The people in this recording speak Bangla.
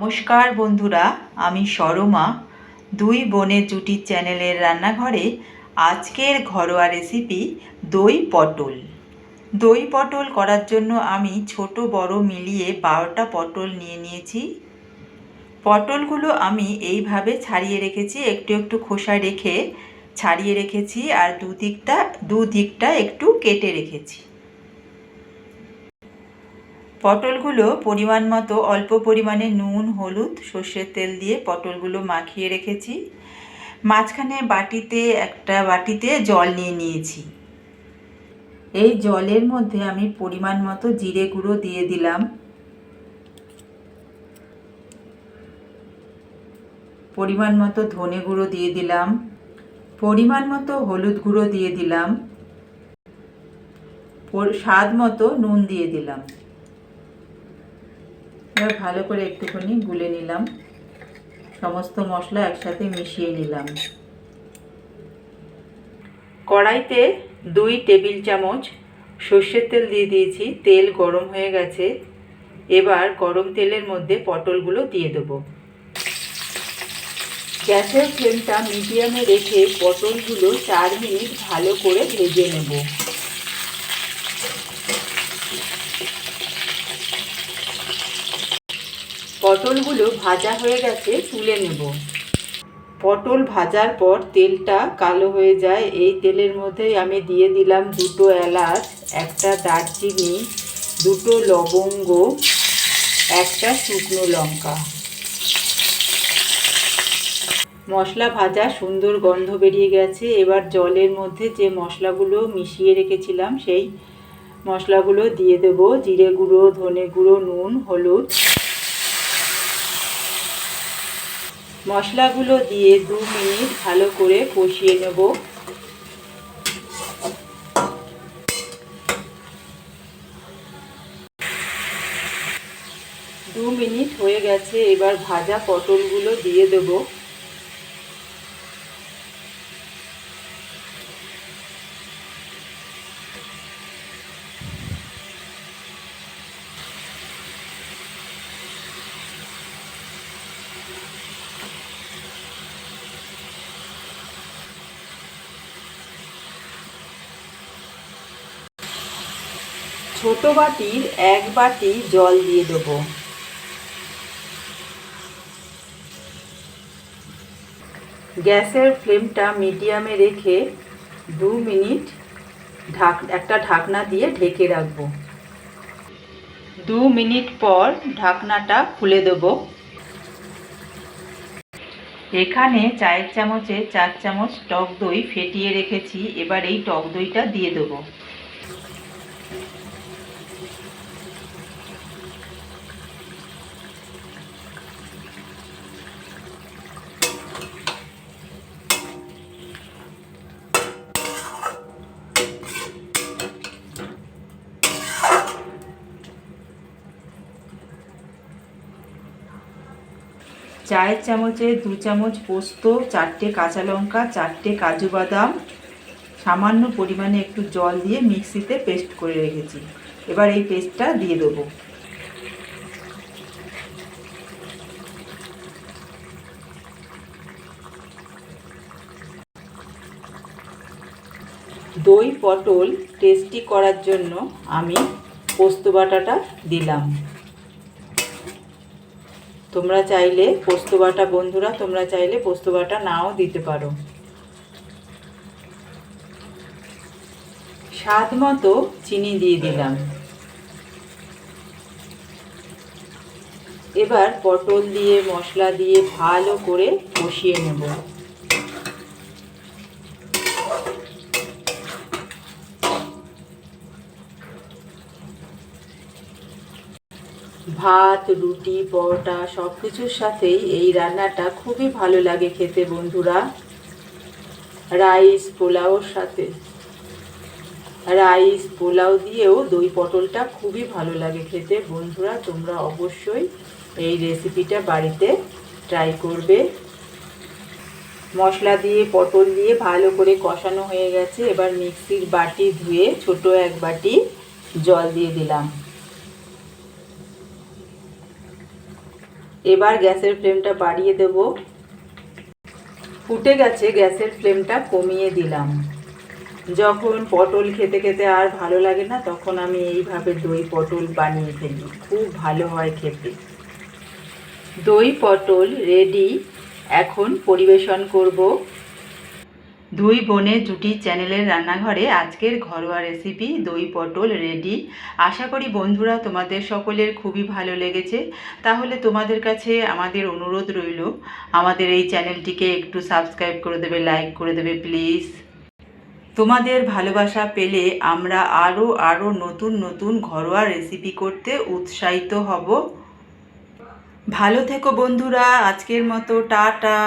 নমস্কার বন্ধুরা, আমি সরমা। দুই বোনের জুটির চ্যানেলের রান্নাঘরে আজকের ঘরোয়া রেসিপি দই পটল। দই পটল করার জন্য আমি ছোট, বড় মিলিয়ে বারোটা পটল নিয়ে নিয়েছি। পটলগুলো আমি এইভাবে ছাড়িয়ে রেখেছি, একটু একটু খোসা রেখে ছাড়িয়ে রেখেছি আর দুদিকটা দুদিকটা একটু কেটে রেখেছি। পটলগুলো পরিমাণ মতো, অল্প পরিমাণে নুন, হলুদ, সর্ষের তেল দিয়ে পটলগুলো মাখিয়ে রেখেছি। মাঝখানে বাটিতে, একটা বাটিতে জল নিয়ে নিয়েছি। এই জলের মধ্যে আমি পরিমাণ মতো জিরে গুঁড়ো দিয়ে দিলাম। পরিমাণ মতো ধনে গুঁড়ো দিয়ে দিলাম। পরিমাণ মতো হলুদ গুঁড়ো দিয়ে দিলাম। স্বাদ মতো নুন দিয়ে দিলাম। এবার ভালো করে একটুখানি গুলে নিলাম। সমস্ত মশলা একসাথে মিশিয়ে নিলাম। কড়াইতে দুই টেবিল চামচ সর্ষের তেল দিয়ে দিয়েছি। তেল গরম হয়ে গেছে। এবার গরম তেলের মধ্যে পটলগুলো দিয়ে দেবো। গ্যাসের ফ্লেমটা মিডিয়ামে রেখে পটলগুলো চার মিনিট ভালো করে ভেজে নেব। পটলগুলো ভাজা হয়ে গেছে, তুলে নেব। পটল ভাজার পর তেলটা কালো হয়ে যায়। এই তেলের মধ্যেই আমি দিয়ে দিলাম দুটো এলাচ, একটা দারচিনি, দুটো লবঙ্গ, একটা শুকনো লঙ্কা। মশলা ভাজা সুন্দর গন্ধ বেরিয়ে গেছে। এবার জলের মধ্যে যে মশলাগুলো মিশিয়ে রেখেছিলাম, সেই মশলাগুলো দিয়ে দেব। জিরে গুঁড়ো, ধনে গুঁড়ো, নুন, হলুদ। মশলাগুলো দিয়ে দু মিনিট ভালো করে কষিয়ে নেব। দু মিনিট হয়ে গেছে, এবার ভাজা পটলগুলো দিয়ে দেবো। ছোট বাটির এক বাটি জল দিয়ে দেবো। গ্যাসের ফ্লেমটা মিডিয়ামে রেখে দু মিনিট ঢাক, একটা ঢাকনা দিয়ে ঢেকে রাখব। দু মিনিট পর ঢাকনাটা খুলে দেব। এখানে চায়ের চামচে চার চামচ টক দই ফেটিয়ে রেখেছি, এবার এই টক দইটা দিয়ে দেবো। চায়ের চামচে দু চামচ পোস্ত, চারটে কাঁচা লঙ্কা, চারটে কাজু বাদাম, সামান্য পরিমাণে একটু জল দিয়ে মিক্সিতে পেস্ট করে রেখেছি। এবার এই পেস্টটা দিয়ে দেবো। দই পটল টেস্টি করার জন্য আমি পোস্ত বাটাটা দিলাম। তোমরা চাইলে পোস্ত বাটা, বন্ধুরা, তোমরা চাইলে পোস্ত বাটা নাও দিতে পারো। স্বাদ মতো চিনি দিয়ে দিলাম। এবার পটল দিয়ে, মশলা দিয়ে ভালো করে কষিয়ে নেব। ভাত, রুটি, পরোটা সব কিছুর সাথেই এই রান্নাটা খুবই ভালো লাগে খেতে বন্ধুরা। রাইস পোলাওর সাথে। রাইস পোলাও দিয়েও দই পটলটা খুবই ভালো লাগে খেতে বন্ধুরা, তোমরা অবশ্যই এই রেসিপিটা বাড়িতে ট্রাই করবে। মশলা দিয়ে, পটল দিয়ে ভালো করে কষানো হয়ে গেছে। এবার মিক্সির বাটি ধুয়ে ছোট এক বাটি জল দিয়ে দিলাম। এবার গ্যাসের ফ্লেমটা বাড়িয়ে দেব। ফুটে গেছে গ্যাসের ফ্লেমটা, কমিয়ে দিলাম। যখন পটল খেতে খেতে আর ভালো লাগে না, তখন আমি এইভাবে দই পটল বানিয়ে ফেলি। খুব ভালো হয় খেতে। দই পটল রেডি এখন পরিবেশন করব। দুই বোনের জুটি চ্যানেলের রান্নাঘরে আজকের ঘরোয়া রেসিপি, দই পটল রেডি। আশা করি বন্ধুরা তোমাদের সকলের খুবই ভালো লেগেছে। তাহলে তোমাদের কাছে আমাদের অনুরোধ রইল, আমাদের এই চ্যানেলটিকে একটু সাবস্ক্রাইব করে দেবে, লাইক করে দেবে প্লিজ। তোমাদের ভালোবাসা পেলে আমরা আরও আরও নতুন নতুন ঘরোয়া রেসিপি করতে উৎসাহিত হব। ভালো থেকো বন্ধুরা, আজকের মতো টাটা।